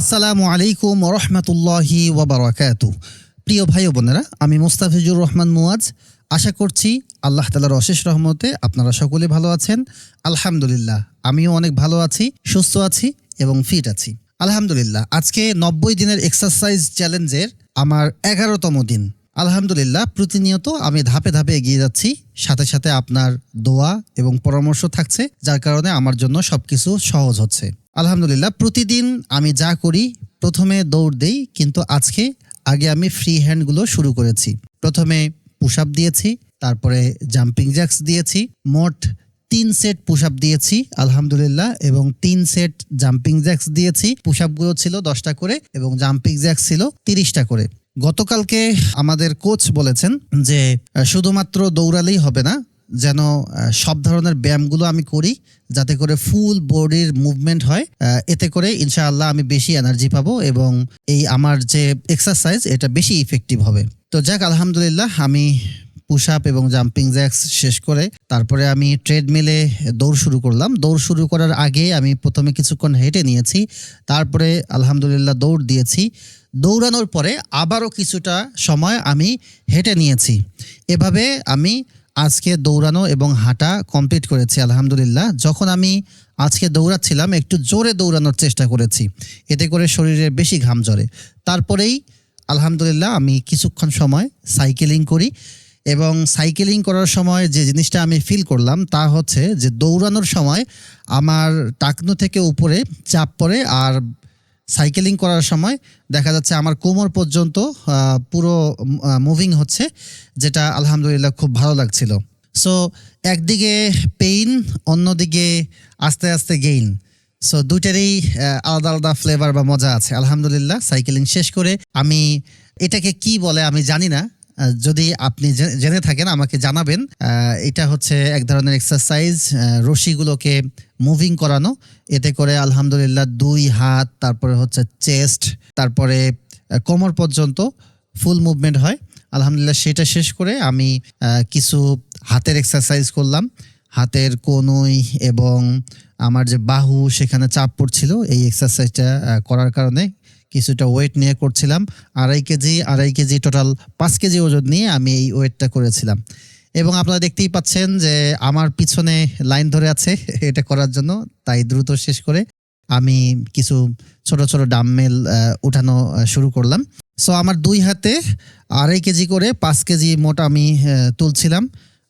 আসসালামু আলাইকুম রহমতুল্লাহি ওবরাকাত প্রিয় ভাই বোনেরা, আমি মোস্তাফিজুর রহমান মুয়াজ। আশা করছি আল্লাহ তালার অশেষ রহমতে আপনারা সকলে ভালো আছেন। আলহামদুলিল্লাহ, আমিও অনেক ভালো আছি, সুস্থ আছি এবং ফিট আছি। আলহামদুলিল্লাহ, আজকে নব্বই দিনের এক্সারসাইজ চ্যালেঞ্জের আমার এগারোতম দিন। আলহামদুলিল্লাহ, প্রতিনিয়ত আমি ধাপে ধাপে এগিয়ে যাচ্ছি। সাথে সাথে আপনার দোয়া এবং পরামর্শ থাকছে, যার কারণে আমার জন্য সবকিছু সহজ হচ্ছে। আলহামদুলিল্লাহ, প্রতিদিন আমি যা করি, প্রথমে দৌড় দেই, কিন্তু আজকে আগে আমি ফ্রি হ্যান্ডগুলো শুরু করেছি। প্রথমে পুশ আপ দিয়েছি, তারপরে জাম্পিং জ্যাক্স দিয়েছি, মোট তিন সেট পুশ আপ দিয়েছি, আলহামদুলিল্লাহ, এবং তিন সেট জাম্পিং জ্যাক্স দিয়েছি। পুশ আপগুলো ছিল দশটা করে এবং জাম্পিং জ্যাক্স ছিল তিরিশটা করে। গতকালকে আমাদের কোচ বলেছেন যে শুধুমাত্র দৌড়ালেই হবে না, যেন সব ধরনের ব্যায়ামগুলো আমি করি যাতে করে ফুল বডির মুভমেন্ট হয়। এতে করে ইনশাআল্লাহ আমি বেশি এনার্জি পাবো এবং এই আমার যে এক্সারসাইজ, এটা বেশি ইফেক্টিভ হবে। তো যাক, আলহামদুলিল্লাহ, আমি পুশ আপ এবং জাম্পিং জ্যাক্স শেষ করে তারপরে আমি ট্রেডমিলে দৌড় শুরু করলাম। দৌড় শুরু করার আগে আমি প্রথমে কিছুক্ষণ হেঁটে নিয়েছি, তারপরে আলহামদুলিল্লাহ দৌড় দিয়েছি। দৌড়ানোর পরে আবারও কিছুটা সময় আমি হেঁটে নিয়েছি। এভাবে আমি আজকে দৌড়ানো এবং হাঁটা কমপ্লিট করেছি আলহামদুলিল্লাহ। যখন আমি আজকে দৌড়াচ্ছিলাম, একটু জোরে দৌড়ানোর চেষ্টা করেছি, এতে করে শরীরে বেশি ঘাম ঝরে। তারপরেই আলহামদুলিল্লাহ আমি কিছুক্ষণ সময় সাইকেলিং করি। এবং সাইকেলিং করার সময় যে জিনিসটা আমি ফিল করলাম তা হচ্ছে যে দৌড়ানোর সময় আমার টাকনো থেকে উপরে চাপ পড়ে আর সাইকেলিং করার সময় দেখা যাচ্ছে আমার কোমর পর্যন্ত পুরো মুভিং হচ্ছে, যেটা আলহামদুলিল্লাহ খুব ভালো লাগছিল। সো একদিকে পেইন অন্যদিকে আস্তে আস্তে গেইন সো দুইটারই আলাদা আলাদা ফ্লেভার বা মজা আছে। আলহামদুলিল্লাহ, সাইকেলিং শেষ করে আমি এটাকে কি বলে আমি জানি না যদি আপনি জেনে থাকেন, আমাকে জানাবেন এটা হচ্ছে এক ধরনের এক্সারসাইজ রশিগুলোকে মুভিং করানো। এতে করে আলহামদুলিল্লাহ দুই হাত, তারপরে হচ্ছে চেস্ট তারপরে কোমর পর্যন্ত ফুল মুভমেন্ট হয়। আলহামদুলিল্লাহ সেটা শেষ করে আমি কিছু হাতের এক্সারসাইজ করলাম। হাতের কনুই এবং আমার যে বাহু, সেখানে চাপ পড়ছিল। এই এক্সারসাইজটা করার কারণে কিছুটা ওয়েট নিয়ে করছিলাম, আড়াই কেজি আড়াই কেজি টোটাল পাঁচ কেজি ওজন নিয়ে আমি এই ওয়েটটা করেছিলাম। এবং আপনারা দেখতেই পাচ্ছেন যে আমার পিছনে লাইন ধরে আছে, এটা করার জন্য, তাই দ্রুত শেষ করে আমি কিছু ছোট ছোট ডাম্মেল উঠানো শুরু করলাম। সো আমার দুই হাতে আড়াই কেজি করে পাঁচ কেজি মোট আমি তুলছিলাম।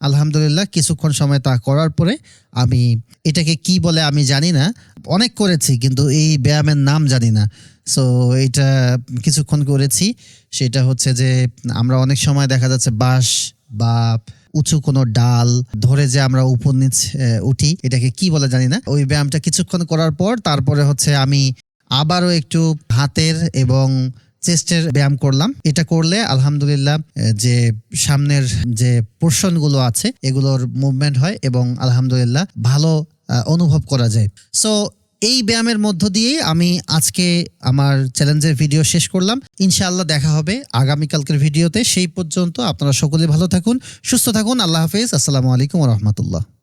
আলহামদুলিল্লাহ, কিছুক্ষণ সময় তা করার পরে আমি এটাকে কি বলে আমি জানি না, অনেক করেছি কিন্তু এই ব্যায়ামের নাম জানি না। সো এটা কিছুক্ষণ করেছি, সেটা হচ্ছে যে আমরা অনেক সময় দেখা যাচ্ছে বাঁশ বা উঁচু কোনো ডাল ধরে যে আমরা উপর নিচ উঠি, এটাকে কি বলে জানি না। ওই ব্যায়ামটা কিছুক্ষণ করার পর তারপরে হচ্ছে আমি আবারও একটু হাতের এবং চেস্টের ব্যায়াম করলাম। এটা করলে আলহামদুলিল্লাহ যে সামনের যে পোর্শনগুলো আছে, এগুলোর মুভমেন্ট হয় এবং আলহামদুলিল্লাহ ভালো অনুভব করা যায়। সো, এই ব্যায়ামের মধ্য দিয়েই আমি আজকে আমার চ্যালেঞ্জের ভিডিও শেষ করলাম। ইনশাআল্লাহ দেখা হবে আগামীকালকের ভিডিওতে। সেই পর্যন্ত আপনারা সকলে ভালো থাকুন, সুস্থ থাকুন। আল্লাহ হাফেজ। আসসালামু আলাইকুম রহমতুল্লাহ।